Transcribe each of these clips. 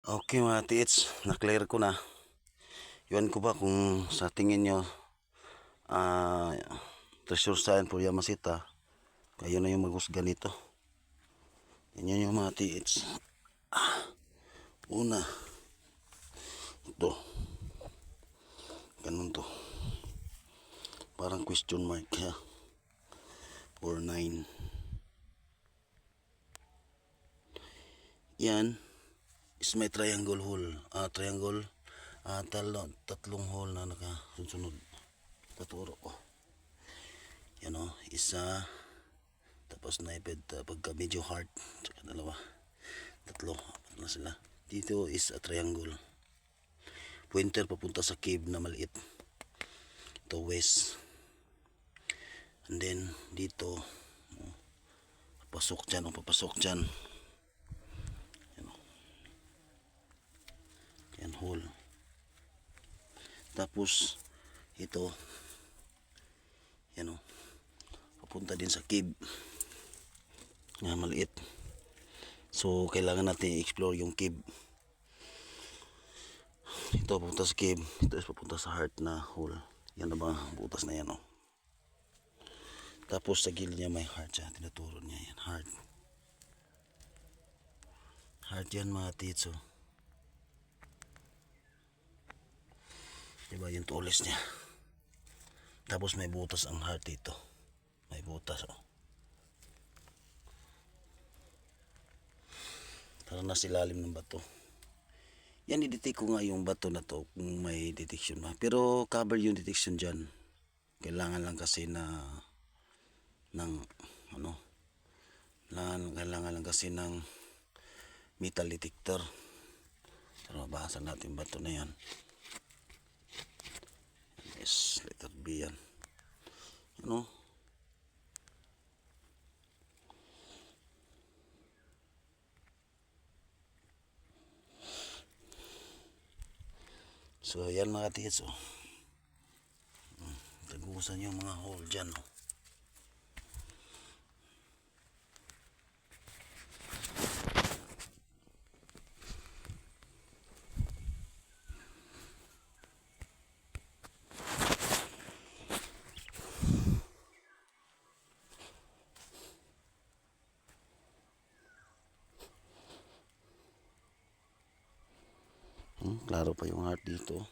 Okay mga tiits, na-clear ko na. Iwan ko ba kung sa tingin nyo ah treasure sign for Yamasita, kayo na yung maghusga nito. Yan yun yung mga tiits. Ah, una, ito. Ganun to. Parang question mark ha. Or nine. Yan is may triangle hole. Ah, triangle. Ah, talo, tatlong hole na nakasunod. Taturo ko. Yan o, isa. Tapos naipid uh, pagka medyo hard. Tsaka dalawa. Tatlo. Apat na sila. Dito is a triangle. Pointer papunta sa cave na maliit. Ito west. And then dito. oh, Papasok dyan o papasok dyan. Yan hole. Tapos ito yan o. Papunta din sa cave. Nga maliit. So kailangan natin i-explore yung cave. Ito papunta sa cave. Ito is papunta sa heart na hole. Yan na ba? Butas na yan o. Tapos sa gilid niya may heart siya. Tinuturo niya yan. Heart. Heart yan mga tits oh. Diba yung tulis niya. Tapos may butas ang heart dito. May butas oh. Parang nasa ilalim ng bato. Yan i-detect ko nga yung bato na to kung may detection ba. Pero cover yung detection dyan. Kailangan lang kasi na ng ano kailangan, kailangan lang kasi ng metal detector. Pero mabasa natin bato na yan. Yan. Ano? So, yan mga tits, oh. Hmm, Tagusan yung mga hole dyan, oh. Klaro pa yung heart dito.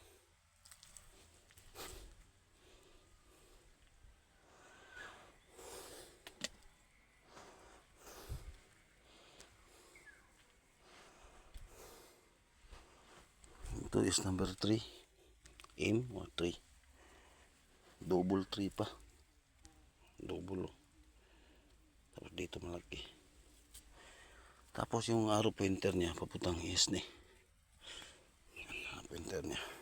Ito is number 3. Aim or 3. Double 3 pa. Double. oh. Tapos dito malaki. Tapos yung arrow pointer niya papuntang east ni. Yan, arrow pointer niya.